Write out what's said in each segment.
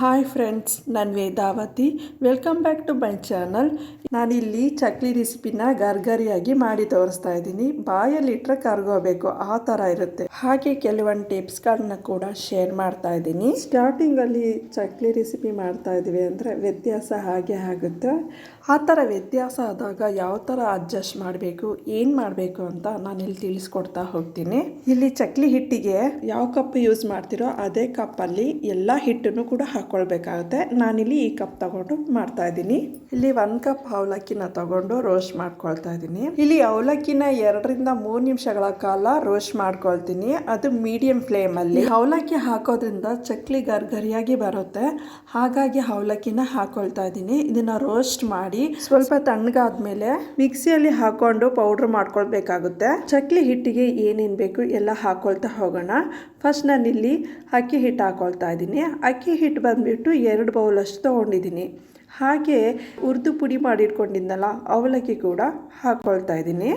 Hi friends ನಾನು Vedavathi. Welcome back to my channel ನಾನಿಲ್ಲಿ ಚಕ್ಲಿ ರೆಸಿಪಿನ ಗರ್ಗರಿಯಾಗಿ ಮಾಡಿ ತೋರಿಸ್ತಾ ಇದ್ದೀನಿ. ಬಾಯಲ್ಲಿ ಇಟ್ಟರೆ ಕರ್ಗೋಬೇಕು, ಆ ಥರ ಇರುತ್ತೆ. ಹಾಗೆ ಕೆಲವೊಂದು ಟಿಪ್ಸ್ಗಳನ್ನ ಕೂಡ ಶೇರ್ ಮಾಡ್ತಾ ಇದ್ದೀನಿ. ಸ್ಟಾರ್ಟಿಂಗಲ್ಲಿ ಚಕ್ಲಿ ರೆಸಿಪಿ ಮಾಡ್ತಾ ಇದ್ದೀವಿ ಅಂದರೆ ವ್ಯತ್ಯಾಸ ಹಾಗೆ ಆಗುತ್ತೆ. ಆ ಥರ ವ್ಯತ್ಯಾಸ ಆದಾಗ ಯಾವ ಥರ ಅಡ್ಜಸ್ಟ್ ಮಾಡಬೇಕು, ಏನು ಮಾಡಬೇಕು ಅಂತ ನಾನು ಇಲ್ಲಿ ತಿಳಿಸ್ಕೊಡ್ತಾ ಹೋಗ್ತೀನಿ. ಇಲ್ಲಿ ಚಕ್ಲಿ ಹಿಟ್ಟಿಗೆ ಯಾವ ಕಪ್ ಯೂಸ್ ಮಾಡ್ತೀರೋ ಅದೇ ಕಪ್ಪಲ್ಲಿ ಎಲ್ಲ ಹಿಟ್ಟನ್ನು ಕೂಡ ಹಾಕ್ಕೊಳ್ಬೇಕಾಗುತ್ತೆ ನಾನಿಲ್ಲಿ ಈ ಕಪ್ ತಗೊಂಡು ಮಾಡ್ತಾ ಇದ್ದೀನಿ. ಇಲ್ಲಿ ಒಂದು ಕಪ್ ಅವಲಕ್ಕಿನ ತಗೊಂಡು ರೋಸ್ಟ್ ಮಾಡ್ಕೊಳ್ತಾ ಇದ್ದೀನಿ. ಇಲ್ಲಿ ಅವಲಕ್ಕಿನ ಎರಡರಿಂದ ಮೂರು ನಿಮಿಷಗಳ ಕಾಲ ರೋಸ್ಟ್ ಮಾಡ್ಕೊಳ್ತೀನಿ. ಅದು ಮೀಡಿಯಂ ಫ್ಲೇಮಲ್ಲಿ. ಅವಲಕ್ಕಿ ಹಾಕೋದ್ರಿಂದ ಚಕ್ಲಿ ಗರ್ಗರಿಯಾಗಿ ಬರುತ್ತೆ. ಹಾಗಾಗಿ ಅವಲಕ್ಕಿನ ಹಾಕೊಳ್ತಾ ಇದ್ದೀನಿ. ಇದನ್ನ ರೋಸ್ಟ್ ಮಾಡಿ ಸ್ವಲ್ಪ ತಣ್ಣಗಾದ್ಮೇಲೆ ಮಿಕ್ಸಿಯಲ್ಲಿ ಹಾಕೊಂಡು ಪೌಡ್ರ್ ಮಾಡ್ಕೊಳ್ಬೇಕಾಗುತ್ತೆ. ಚಕ್ಲಿ ಹಿಟ್ಟಿಗೆ ಏನೇನು ಬೇಕು ಎಲ್ಲ ಹಾಕೊಳ್ತಾ ಹೋಗೋಣ. ಫಸ್ಟ್ ನಾನಿಲ್ಲಿ ಅಕ್ಕಿ ಹಿಟ್ಟು ಹಾಕೊಳ್ತಾ ಇದ್ದೀನಿ. ಅಕ್ಕಿ ಹಿಟ್ಟು ಬಂದುಬಿಟ್ಟು ಎರಡು ಬೌಲಷ್ಟು ತೊಗೊಂಡಿದ್ದೀನಿ. ಹಾಗೆ ಉರ್ದು ಪುಡಿ ಮಾಡಿಟ್ಕೊಂಡಿದ್ನಲ್ಲ, ಅವಲಕ್ಕಿ ಕೂಡ ಹಾಕ್ಕೊಳ್ತಾ ಇದ್ದೀನಿ.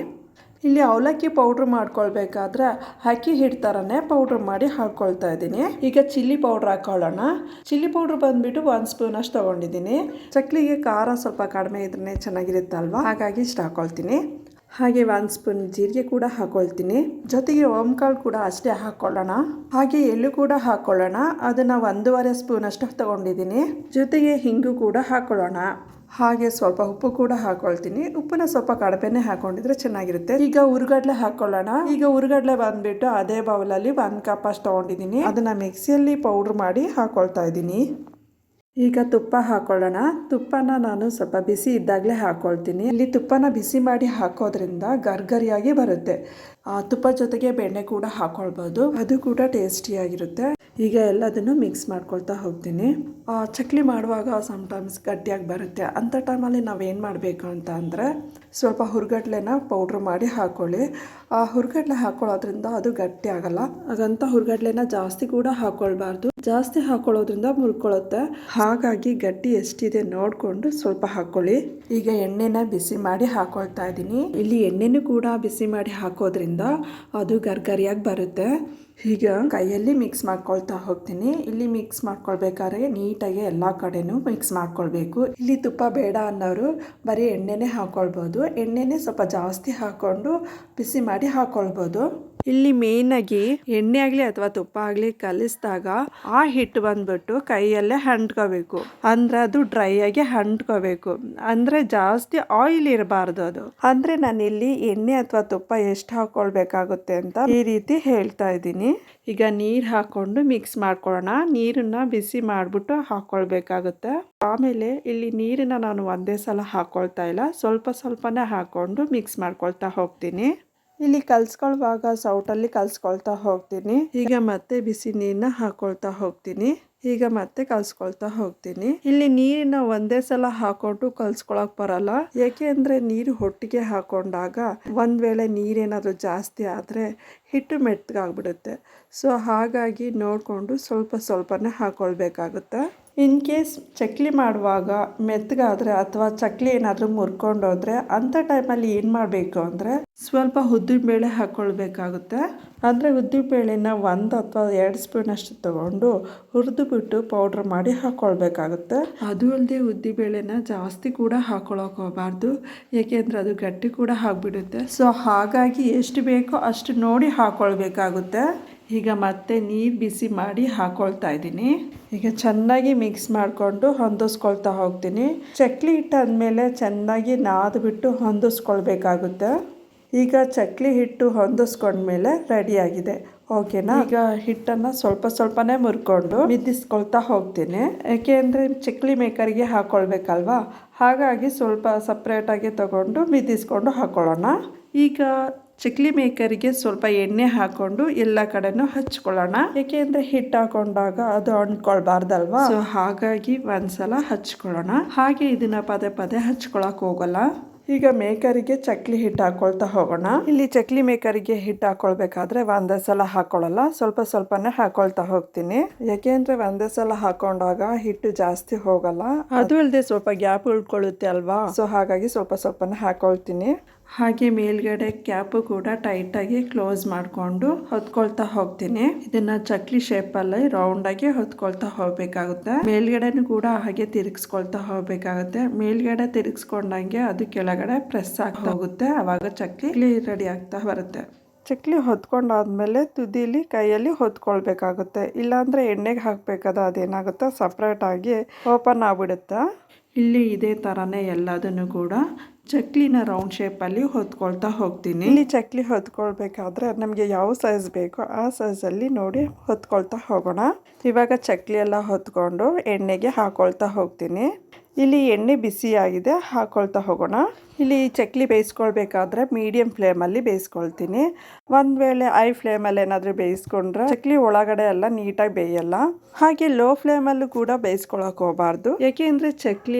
ಇಲ್ಲಿ ಅವಲಕ್ಕಿ ಪೌಡ್ರ್ ಮಾಡ್ಕೊಳ್ಬೇಕಾದ್ರೆ ಅಕ್ಕಿ ಹಿಟ್ಟು ಥರನೇ ಪೌಡ್ರ್ ಮಾಡಿ ಹಾಕ್ಕೊಳ್ತಾ ಇದ್ದೀನಿ. ಈಗ ಚಿಲ್ಲಿ ಪೌಡ್ರ್ ಹಾಕ್ಕೊಳ್ಳೋಣ ಚಿಲ್ಲಿ ಪೌಡ್ರ್ ಬಂದ್ಬಿಟ್ಟು ಒಂದು ಸ್ಪೂನ್ ಅಷ್ಟು ತೊಗೊಂಡಿದ್ದೀನಿ. ಚಕ್ಲಿಗೆ ಖಾರ ಸ್ವಲ್ಪ ಕಡಿಮೆ ಇದ್ರೇ ಚೆನ್ನಾಗಿರುತ್ತಲ್ವ? ಹಾಗಾಗಿ ಇಷ್ಟು ಹಾಕ್ಕೊಳ್ತೀನಿ ಹಾಗೆ ಒಂದು ಸ್ಪೂನ್ ಜೀರಿಗೆ ಕೂಡ ಹಾಕೊಳ್ತೀನಿ. ಜೊತೆಗೆ ಓಂಕಾಳು ಕೂಡ ಅಷ್ಟೇ ಹಾಕ್ಕೊಳ್ಳೋಣ ಹಾಗೆ ಎಳ್ಳು ಕೂಡ ಹಾಕ್ಕೊಳ್ಳೋಣ ಅದನ್ನು ಒಂದೂವರೆ ಸ್ಪೂನ್ ಅಷ್ಟು ತಗೊಂಡಿದ್ದೀನಿ. ಜೊತೆಗೆ ಹಿಂಗು ಕೂಡ ಹಾಕ್ಕೊಳ್ಳೋಣ ಹಾಗೆ ಸ್ವಲ್ಪ ಉಪ್ಪು ಕೂಡ ಹಾಕೊಳ್ತೀನಿ. ಉಪ್ಪನ್ನ ಸ್ವಲ್ಪ ಕಡಪೆನೆ ಹಾಕೊಂಡಿದ್ರೆ ಚೆನ್ನಾಗಿರುತ್ತೆ. ಈಗ ಉರುಗಡ್ಲೆ ಹಾಕೊಳ್ಳೋಣ. ಈಗ ಉರುಗಡ್ಲೆ ಬಂದ್ಬಿಟ್ಟು ಅದೇ ಬೌಲಲ್ಲಿ ಒಂದು ಕಪ್ ಅಷ್ಟು ತಗೊಂಡಿದ್ದೀನಿ. ಅದನ್ನ ಮಿಕ್ಸಿಯಲ್ಲಿ ಪೌಡ್ರ್ ಮಾಡಿ ಹಾಕೊಳ್ತಾ ಇದ್ದೀನಿ. ಈಗ ತುಪ್ಪ ಹಾಕೊಳ್ಳೋಣ. ತುಪ್ಪನ ನಾನು ಸ್ವಲ್ಪ ಬಿಸಿ ಇದ್ದಾಗಲೇ ಹಾಕ್ಕೊಳ್ತೀನಿ ಇಲ್ಲಿ ತುಪ್ಪನ ಬಿಸಿ ಮಾಡಿ ಹಾಕೋದ್ರಿಂದ ಗರ್ಗರಿಯಾಗಿ ಬರುತ್ತೆ. ತುಪ್ಪ ಜೊತೆಗೆ ಬೆಣ್ಣೆ ಕೂಡ ಹಾಕೊಳ್ಬೋದು. ಅದು ಕೂಡ ಟೇಸ್ಟಿಯಾಗಿರುತ್ತೆ. ಈಗ ಎಲ್ಲದನ್ನು ಮಿಕ್ಸ್ ಮಾಡ್ಕೊಳ್ತಾ ಹೋಗ್ತೀನಿ. ಚಕ್ಲಿ ಮಾಡುವಾಗ ಸಮ್ಟೈಮ್ಸ್ ಗಟ್ಟಿಯಾಗಿ ಬರುತ್ತೆ. ಅಂಥ ಟೈಮಲ್ಲಿ ನಾವೇನು ಮಾಡಬೇಕು ಅಂತ ಅಂದರೆ ಸ್ವಲ್ಪ ಹುರ್ಗಡ್ಲೆನ ಪೌಡ್ರ್ ಮಾಡಿ ಹಾಕ್ಕೊಳ್ಳಿ ಆ ಹುರ್ಗಡ್ಲೆ ಹಾಕ್ಕೊಳ್ಳೋದ್ರಿಂದ ಅದು ಗಟ್ಟಿ ಆಗಲ್ಲ. ಹಾಗಂತ ಹುರ್ಗಡ್ಲೆನ ಜಾಸ್ತಿ ಕೂಡ ಹಾಕ್ಕೊಳ್ಬಾರ್ದು ಜಾಸ್ತಿ ಹಾಕೊಳ್ಳೋದ್ರಿಂದ ಮುರ್ಕೊಳ್ಳುತ್ತೆ ಹಾಗಾಗಿ ಗಟ್ಟಿ ಎಷ್ಟಿದೆ ನೋಡಿಕೊಂಡು ಸ್ವಲ್ಪ ಹಾಕ್ಕೊಳ್ಳಿ ಈಗ ಎಣ್ಣೆನ ಬಿಸಿ ಮಾಡಿ ಹಾಕೊಳ್ತಾ ಇದ್ದೀನಿ. ಇಲ್ಲಿ ಎಣ್ಣೆನೂ ಕೂಡ ಬಿಸಿ ಮಾಡಿ ಹಾಕೋದ್ರಿಂದ ಅದು ಗರ್ಗರಿಯಾಗಿ ಬರುತ್ತೆ. ಈಗ ಕೈಯಲ್ಲಿ ಮಿಕ್ಸ್ ಮಾಡ್ಕೊಳ್ತಾ ಹೋಗ್ತೀನಿ. ಇಲ್ಲಿ ಮಿಕ್ಸ್ ಮಾಡ್ಕೊಳ್ಬೇಕಾದ್ರೆ ನೀಟಾಗಿ ಎಲ್ಲ ಕಡೆನೂ ಮಿಕ್ಸ್ ಮಾಡ್ಕೊಳ್ಬೇಕು. ಇಲ್ಲಿ ತುಪ್ಪ ಬೇಡ ಅನ್ನೋರು ಬರೀ ಎಣ್ಣೆನೇ ಹಾಕ್ಕೊಳ್ಬೋದು ಎಣ್ಣೆನೇ ಸ್ವಲ್ಪ ಜಾಸ್ತಿ ಹಾಕ್ಕೊಂಡು ಬಿಸಿ ಮಾಡಿ ಹಾಕೊಳ್ಬೋದು. ಇಲ್ಲಿ ಮೇನ್ ಆಗಿ ಎಣ್ಣೆ ಆಗಲಿ ಅಥವಾ ತುಪ್ಪ ಆಗ್ಲಿ ಕಲಿಸಿದಾಗ ಆ ಹಿಟ್ಟು ಬಂದ್ಬಿಟ್ಟು ಕೈಯಲ್ಲೇ ಹಂಡ್ಕೋಬೇಕು. ಅಂದ್ರೆ ಅದು ಡ್ರೈ ಆಗಿ ಹಂಡ್ಕೋಬೇಕು. ಅಂದ್ರೆ ಜಾಸ್ತಿ ಆಯಿಲ್ ಇರಬಾರ್ದು ಅದು. ಅಂದ್ರೆ ನಾನು ಇಲ್ಲಿ ಎಣ್ಣೆ ಅಥವಾ ತುಪ್ಪ ಎಷ್ಟು ಹಾಕೊಳ್ಬೇಕಾಗುತ್ತೆ ಅಂತ ಈ ರೀತಿ ಹೇಳ್ತಾ ಇದ್ದೀನಿ. ಈಗ ನೀರು ಹಾಕೊಂಡು ಮಿಕ್ಸ್ ಮಾಡ್ಕೊಳ್ಳೋಣ. ನೀರನ್ನ ಬಿಸಿ ಮಾಡಿಬಿಟ್ಟು ಹಾಕೊಳ್ಬೇಕಾಗುತ್ತೆ. ಆಮೇಲೆ ಇಲ್ಲಿ ನೀರನ್ನ ನಾನು ಒಂದೇ ಸಲ ಹಾಕೊಳ್ತಾ ಇಲ್ಲ. ಸ್ವಲ್ಪ ಸ್ವಲ್ಪನೇ ಹಾಕೊಂಡು ಮಿಕ್ಸ್ ಮಾಡ್ಕೊಳ್ತಾ ಹೋಗ್ತೀನಿ. ಇಲ್ಲಿ ಕಲ್ಸ್ಕೊಳ್ವಾಗ ಸೌಟಲ್ಲಿ ಕಲ್ಸ್ಕೊಳ್ತಾ ಹೋಗ್ತೀನಿ. ಈಗ ಮತ್ತೆ ಬಿಸಿ ನೀರನ್ನ ಹಾಕೊಳ್ತಾ ಹೋಗ್ತೀನಿ. ಈಗ ಮತ್ತೆ ಕಲ್ಸ್ಕೊಳ್ತಾ ಹೋಗ್ತೀನಿ. ಇಲ್ಲಿ ನೀರಿನ ಒಂದೇ ಸಲ ಹಾಕೊಂಡು ಕಲ್ಸ್ಕೊಳಕ್ ಬರಲ್ಲ. ಯಾಕೆ ಅಂದ್ರೆ ನೀರು ಹೊಟ್ಟಿಗೆ ಹಾಕೊಂಡಾಗ ಒಂದ್ ವೇಳೆ ನೀರೇನಾದ್ರೂ ಜಾಸ್ತಿ ಆದ್ರೆ ಹಿಟ್ಟು ಮೆತ್ತಗಾಗ್ಬಿಡುತ್ತೆ. ಸೊ ಹಾಗಾಗಿ ನೋಡಿಕೊಂಡು ಸ್ವಲ್ಪ ಸ್ವಲ್ಪನೇ ಹಾಕೊಳ್ಬೇಕಾಗುತ್ತೆ? ಇನ್ ಕೇಸ್ ಚಕ್ಲಿ ಮಾಡುವಾಗ ಮೆತ್ತಗಾದರೆ ಅಥವಾ ಚಕ್ಲಿ ಏನಾದರೂ ಮುರ್ಕೊಂಡೋದ್ರೆ ಅಂಥ ಟೈಮಲ್ಲಿ ಏನು ಮಾಡಬೇಕು ಅಂದರೆ ಸ್ವಲ್ಪ ಉದ್ದಿನಬೇಳೆ ಹಾಕ್ಕೊಳ್ಬೇಕಾಗುತ್ತೆ ಅಂದರೆ ಉದ್ದಿನಬೇಳೆನ ಒಂದು ಅಥವಾ ಎರಡು ಸ್ಪೂನ್ ಅಷ್ಟು ತಗೊಂಡು ಹುರಿದು ಬಿಟ್ಟು ಪೌಡ್ರ್ ಮಾಡಿ ಹಾಕ್ಕೊಳ್ಬೇಕಾಗುತ್ತೆ ಅದು ಅಲ್ಲದೆ ಉದ್ದಿಬೇಳೆನ ಜಾಸ್ತಿ ಕೂಡ ಹಾಕ್ಕೊಳಕ್ಕೆ ಹೋಗಬಾರ್ದು. ಏಕೆಂದರೆ ಅದು ಗಟ್ಟಿ ಕೂಡ ಆಗಿಬಿಡುತ್ತೆ. ಸೊ ಹಾಗಾಗಿ ಎಷ್ಟು ಬೇಕೋ ಅಷ್ಟು ನೋಡಿ ಹಾಕ್ಕೊಳ್ಬೇಕಾಗುತ್ತೆ ಈಗ ಮತ್ತೆ ನೀರು ಬಿಸಿ ಮಾಡಿ ಹಾಕೊಳ್ತಾ ಇದ್ದೀನಿ. ಈಗ ಚೆನ್ನಾಗಿ ಮಿಕ್ಸ್ ಮಾಡಿಕೊಂಡು ಹೊಂದಿಸ್ಕೊಳ್ತಾ ಹೋಗ್ತೀನಿ. ಚಕ್ಲಿ ಹಿಟ್ಟು ಮೇಲೆ ಚೆನ್ನಾಗಿ ನಾದ್ಬಿಟ್ಟು ಹೊಂದಿಸ್ಕೊಳ್ಬೇಕಾಗುತ್ತೆ. ಈಗ ಚಕ್ಲಿ ಹಿಟ್ಟು ಹೊಂದಿಸ್ಕೊಂಡ್ಮೇಲೆ ರೆಡಿಯಾಗಿದೆ ಓಕೆನಾ? ಈಗ ಹಿಟ್ಟನ್ನು ಸ್ವಲ್ಪ ಸ್ವಲ್ಪನೇ ಮುರ್ಕೊಂಡು ಮಿದ್ದಿಸ್ಕೊಳ್ತಾ ಹೋಗ್ತೀನಿ. ಯಾಕೆ ಅಂದರೆ ಚಕ್ಲಿ ಮೇಕರ್ಗೆ ಹಾಕ್ಕೊಳ್ಬೇಕಲ್ವಾ ಹಾಗಾಗಿ ಸ್ವಲ್ಪ ಸಪ್ರೇಟಾಗಿ ತಗೊಂಡು ಮಿದ್ದಿಸ್ಕೊಂಡು ಹಾಕ್ಕೊಳ್ಳೋಣ ಈಗ ಚಕ್ಲಿ ಮೇಕರಿಗೆ ಸ್ವಲ್ಪ ಎಣ್ಣೆ ಹಾಕೊಂಡು ಎಲ್ಲ ಕಡೆನೂ ಹಚ್ಕೊಳ್ಳೋಣ. ಯಾಕೆಂದ್ರೆ ಹಿಟ್ಟು ಹಾಕೊಂಡಾಗ ಅದು ಅಂಟ್ಕೊಳ್ಬಾರ್ದಲ್ವಾ? ಸೊ ಹಾಗಾಗಿ ಒಂದ್ಸಲ ಹಚ್ಕೊಳ್ಳೋಣ. ಹಾಗೆ ಇದನ್ನ ಪದೇ ಪದೇ ಹಚ್ಕೊಳಕ್ ಹೋಗಲ್ಲ. ಈಗ ಮೇಕರಿಗೆ ಚಕ್ಲಿ ಹಿಟ್ಟು ಹಾಕೊಳ್ತಾ ಹೋಗೋಣ. ಇಲ್ಲಿ ಚಕ್ಲಿ ಮೇಕರಿಗೆ ಹಿಟ್ಟು ಹಾಕೊಳ್ಬೇಕಾದ್ರೆ ಒಂದೇ ಸಲ ಹಾಕೊಳ್ಳಲ್ಲ. ಸ್ವಲ್ಪ ಸ್ವಲ್ಪನೇ ಹಾಕೊಳ್ತಾ ಹೋಗ್ತೀನಿ. ಯಾಕೆಂದ್ರೆ ಒಂದೇ ಸಲ ಹಾಕೊಂಡಾಗ ಹಿಟ್ಟು ಜಾಸ್ತಿ ಹೋಗಲ್ಲ. ಅದು ಅಲ್ಲದೆ ಸ್ವಲ್ಪ ಗ್ಯಾಪ್ ಉಳ್ಕೊಳ್ಳುತ್ತೆ ಅಲ್ವಾ? ಸೊ ಹಾಗಾಗಿ ಸ್ವಲ್ಪ ಸ್ವಲ್ಪನೇ ಹಾಕೊಳ್ತೀನಿ. ಹಾಗೆ ಮೇಲ್ಗಡೆ ಕ್ಯಾಪು ಕೂಡ ಟೈಟಾಗಿ ಕ್ಲೋಸ್ ಮಾಡಿಕೊಂಡು ಹೊತ್ಕೊಳ್ತಾ ಹೋಗ್ತೀನಿ. ಇದನ್ನ ಚಕ್ಲಿ ಶೇಪಲ್ಲಿ ರೌಂಡಾಗಿ ಹೊತ್ಕೊಳ್ತಾ ಹೋಗ್ಬೇಕಾಗುತ್ತೆ. ಮೇಲ್ಗಡೆನೂ ಕೂಡ ಹಾಗೆ ತಿರುಗಿಸ್ಕೊಳ್ತಾ ಹೋಗ್ಬೇಕಾಗುತ್ತೆ. ಮೇಲ್ಗಡೆ ತಿರುಗಿಸ್ಕೊಂಡಂಗೆ ಅದು ಕೆಳಗಡೆ ಪ್ರೆಸ್ ಆಗ್ತಾ ಹೋಗುತ್ತೆ. ಆವಾಗ ಚಕ್ಲಿ ರೆಡಿ ಆಗ್ತಾ ಬರುತ್ತೆ. ಚಕ್ಲಿ ಹೊತ್ಕೊಂಡಾದ್ಮೇಲೆ ತುದಿಲಿ ಕೈಯಲ್ಲಿ ಹೊತ್ಕೊಳ್ಬೇಕಾಗುತ್ತೆ. ಇಲ್ಲಾಂದರೆ ಎಣ್ಣೆಗೆ ಹಾಕಬೇಕಾದ ಅದೇನಾಗುತ್ತೆ ಸಪ್ರೇಟ್ ಆಗಿ ಓಪನ್ ಆಗ್ಬಿಡುತ್ತೆ? ಇಲ್ಲಿ ಇದೇ ಥರನೇ ಎಲ್ಲದನ್ನು ಕೂಡ ಚಕ್ಲಿನ ರೌಂಡ್ ಶೇಪಲ್ಲಿ ಹೊತ್ಕೊಳ್ತಾ ಹೋಗ್ತೀನಿ. ಇಲ್ಲಿ ಚಕ್ಲಿ ಹೊತ್ಕೊಳ್ಬೇಕಾದ್ರೆ ನಮಗೆ ಯಾವ ಸೈಜ್ ಬೇಕೋ ಆ ಸೈಜಲ್ಲಿ ನೋಡಿ ಹೊತ್ಕೊಳ್ತಾ ಹೋಗೋಣ. ಇವಾಗ ಚಕ್ಲಿ ಎಲ್ಲ ಹೊತ್ಕೊಂಡು ಎಣ್ಣೆಗೆ ಹಾಕೊಳ್ತಾ ಹೋಗ್ತೀನಿ. ಇಲ್ಲಿ ಎಣ್ಣೆ ಬಿಸಿಯಾಗಿದೆ, ಹಾಕೊಳ್ತಾ ಹೋಗೋಣ. ಇಲ್ಲಿ ಚಕ್ಲಿ ಬೇಯಿಸ್ಕೊಳ್ಬೇಕಾದ್ರೆ ಮೀಡಿಯಂ ಫ್ಲೇಮಲ್ಲಿ ಬೇಯಿಸ್ಕೊಳ್ತೀನಿ. ಒಂದು ವೇಳೆ ಐ ಫ್ಲೇಮಲ್ಲಿ ಏನಾದರೂ ಬೇಯಿಸ್ಕೊಂಡ್ರೆ ಚಕ್ಲಿ ಒಳಗಡೆ ಎಲ್ಲ ನೀಟಾಗಿ ಬೇಯಲ್ಲ. ಹಾಗೆ ಲೋ ಫ್ಲೇಮಲ್ಲೂ ಕೂಡ ಬೇಯಿಸ್ಕೊಳಕ್ಕೆ ಹೋಗಬಾರ್ದು. ಯಾಕೆಂದರೆ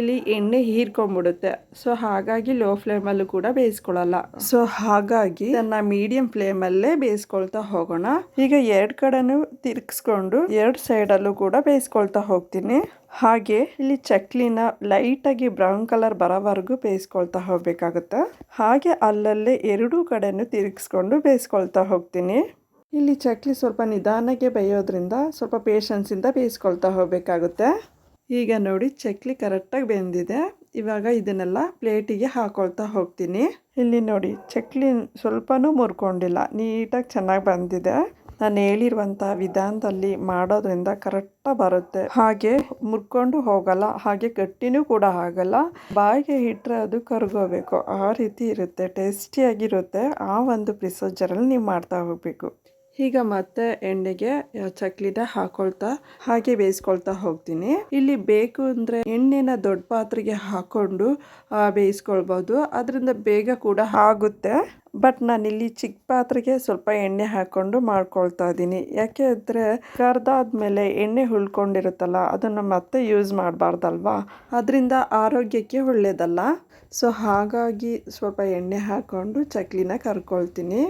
ಚಕ್ಲಿಲಿ ಎಣ್ಣೆ ಹೀರ್ಕೊಂಡ್ಬಿಡುತ್ತೆ. ಸೊ ಹಾಗಾಗಿ ಲೋ ಫ್ಲೇಮಲ್ಲೂ ಕೂಡ ಬೇಯಿಸ್ಕೊಳ್ಳಲ್ಲ. ಸೊ ಹಾಗಾಗಿ ನನ್ನ ಮೀಡಿಯಂ ಫ್ಲೇಮಲ್ಲೇ ಬೇಯಿಸ್ಕೊಳ್ತಾ ಹೋಗೋಣ. ಈಗ ಎರಡು ಕಡೆನೂ ತಿರ್ಗಿಸ್ಕೊಂಡು ಎರಡು ಸೈಡಲ್ಲೂ ಕೂಡ ಬೇಯಿಸ್ಕೊಳ್ತಾ ಹೋಗ್ತೀನಿ. ಹಾಗೆ ಇಲ್ಲಿ ಚಕ್ಲಿನ ಲೈಟಾಗಿ ಬ್ರೌನ್ ಕಲರ್ ಬರೋವರೆಗೂ ಬೇಯಿಸ್ಕೊಳ್ತಾ ಹೋಗಬೇಕಾಗುತ್ತೆ. ಹಾಗೆ ಅಲ್ಲಲ್ಲೇ ಎರಡೂ ಕಡೆನೂ ತಿರುಗಿಸ್ಕೊಂಡು ಬೇಯಿಸ್ಕೊಳ್ತಾ ಹೋಗ್ತೀನಿ. ಇಲ್ಲಿ ಚಕ್ಲಿ ಸ್ವಲ್ಪ ನಿಧಾನಕ್ಕೆ ಬೇಯೋದ್ರಿಂದ ಸ್ವಲ್ಪ ಪೇಷನ್ಸಿಂದ ಬೇಯಿಸ್ಕೊಳ್ತಾ ಹೋಗಬೇಕಾಗುತ್ತೆ. ಈಗ ನೋಡಿ ಚಕ್ಲಿ ಕರೆಕ್ಟಾಗಿ ಬೆಂದಿದೆ. ಇವಾಗ ಇದನ್ನೆಲ್ಲ ಪ್ಲೇಟಿಗೆ ಹಾಕೊಳ್ತಾ ಹೋಗ್ತೀನಿ. ಇಲ್ಲಿ ನೋಡಿ ಚಕ್ಲಿ ಸ್ವಲ್ಪನೂ ಮುರ್ಕೊಂಡಿಲ್ಲ. ನೀಟಾಗಿ ಚೆನ್ನಾಗಿ ಬಂದಿದೆ. ನಾನು ಹೇಳಿರುವಂಥ ವಿಧಾನದಲ್ಲಿ ಮಾಡೋದ್ರಿಂದ ಕರೆಕ್ಟಾಗಿ ಬರುತ್ತೆ. ಹಾಗೆ ಮುರ್ಕೊಂಡು ಹೋಗಲ್ಲ, ಹಾಗೆ ಗಟ್ಟಿನೂ ಕೂಡ ಆಗಲ್ಲ. ಬಾಯಿಗೆ ಇಟ್ಟರೆ ಅದು ಕರ್ಗೋಬೇಕು. ಆ ರೀತಿ ಇರುತ್ತೆ, ಟೇಸ್ಟಿಯಾಗಿರುತ್ತೆ. ಆ ಒಂದು ಪ್ರಿಸೋಜರಲ್ಲಿ ನೀವು ಮಾಡ್ತಾ ಹೋಗಬೇಕು. ಈಗ ಮತ್ತೆ ಎಣ್ಣೆಗೆ ಚಕ್ಲಿನ ಹಾಕೊಳ್ತಾ, ಹಾಗೆ ಬೇಯಿಸ್ಕೊಳ್ತಾ ಹೋಗ್ತೀನಿ. ಇಲ್ಲಿ ಬೇಕು ಅಂದರೆ ಎಣ್ಣೆನ ದೊಡ್ಡ ಪಾತ್ರೆಗೆ ಹಾಕೊಂಡು ಬೇಯಿಸ್ಕೊಳ್ಬೋದು. ಅದರಿಂದ ಬೇಗ ಕೂಡ ಆಗುತ್ತೆ. ಬಟ್ ನಾನಿಲ್ಲಿ ಚಿಕ್ಕ ಪಾತ್ರೆಗೆ ಸ್ವಲ್ಪ ಎಣ್ಣೆ ಹಾಕ್ಕೊಂಡು ಮಾಡ್ಕೊಳ್ತಾ ಇದ್ದೀನಿ. ಯಾಕೆ ಅಂದರೆ ಕರ್ದಾದ್ಮೇಲೆ ಎಣ್ಣೆ ಉಳ್ಕೊಂಡಿರುತ್ತಲ್ಲ ಅದನ್ನು ಮತ್ತೆ ಯೂಸ್ ಮಾಡಬಾರ್ದಲ್ವಾ? ಅದರಿಂದ ಆರೋಗ್ಯಕ್ಕೆ ಒಳ್ಳೆಯದಲ್ಲ ಸೊ ಹಾಗಾಗಿ ಸ್ವಲ್ಪ ಎಣ್ಣೆ ಹಾಕ್ಕೊಂಡು ಚಕ್ಲಿನ ಕರ್ಕೊಳ್ತೀನಿ.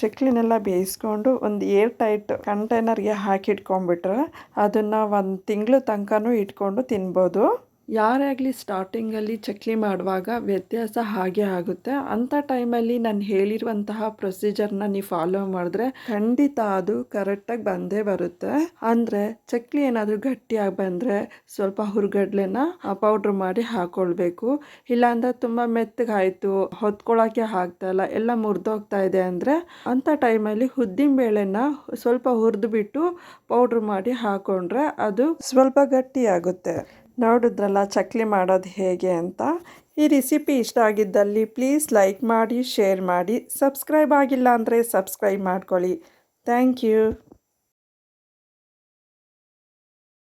ಚಕ್ಲಿನೆಲ್ಲ ಬೇಯಿಸ್ಕೊಂಡು ಒಂದು ಏರ್ ಟೈಟ್ ಕಂಟೈನರ್ಗೆ ಹಾಕಿಟ್ಕೊಂಡ್ಬಿಟ್ರೆ ಅದನ್ನು ಒಂದು ತಿಂಗಳು ತನಕನೂ ಇಟ್ಕೊಂಡು ತಿನ್ಬೋದು. ಯಾರೇ ಆಗಲಿ ಸ್ಟಾರ್ಟಿಂಗಲ್ಲಿ ಚಕ್ಲಿ ಮಾಡುವಾಗ ವ್ಯತ್ಯಾಸ ಹಾಗೆ ಆಗುತ್ತೆ. ಅಂಥ ಟೈಮಲ್ಲಿ ನಾನು ಹೇಳಿರುವಂತಹ ಪ್ರೊಸೀಜರ್ನ ನೀವು ಫಾಲೋ ಮಾಡಿದ್ರೆ ಖಂಡಿತ ಅದು ಕರೆಕ್ಟಾಗಿ ಬಂದೇ ಬರುತ್ತೆ. ಅಂದರೆ ಚಕ್ಲಿ ಏನಾದರೂ ಗಟ್ಟಿಯಾಗಿ ಬಂದರೆ ಸ್ವಲ್ಪ ಹುರ್ಗಡ್ಲೆನ ಪೌಡ್ರ್ ಮಾಡಿ ಹಾಕ್ಕೊಳ್ಬೇಕು ಇಲ್ಲಾಂದ್ರೆ ತುಂಬ ಮೆತ್ತಗಾಯಿತು ಹೊತ್ಕೊಳ್ಳೋಕ್ಕೆ ಆಗ್ತಾಯಿಲ್ಲ ಎಲ್ಲ ಮುರಿದೋಗ್ತಾ ಇದೆ ಅಂದರೆ ಅಂಥ ಟೈಮಲ್ಲಿ ಉದ್ದಿನ ಬೇಳೆನ ಸ್ವಲ್ಪ ಹುರಿದ್ಬಿಟ್ಟು ಪೌಡ್ರ್ ಮಾಡಿ ಹಾಕ್ಕೊಂಡ್ರೆ ಅದು ಸ್ವಲ್ಪ ಗಟ್ಟಿಯಾಗುತ್ತೆ. ನೋಡಿದ್ರಲ್ಲ ಚಕ್ಲಿ ಮಾಡೋದು ಹೇಗೆ ಅಂತ? ಈ ರೆಸಿಪಿ ಇಷ್ಟ ಆಗಿದ್ದಲ್ಲಿ ಪ್ಲೀಸ್ ಲೈಕ್ ಮಾಡಿ ಶೇರ್ ಮಾಡಿ ಸಬ್ಸ್ಕ್ರೈಬ್ ಆಗಿಲ್ಲ ಅಂದರೆ ಸಬ್ಸ್ಕ್ರೈಬ್ ಮಾಡ್ಕೊಳ್ಳಿ. Thank you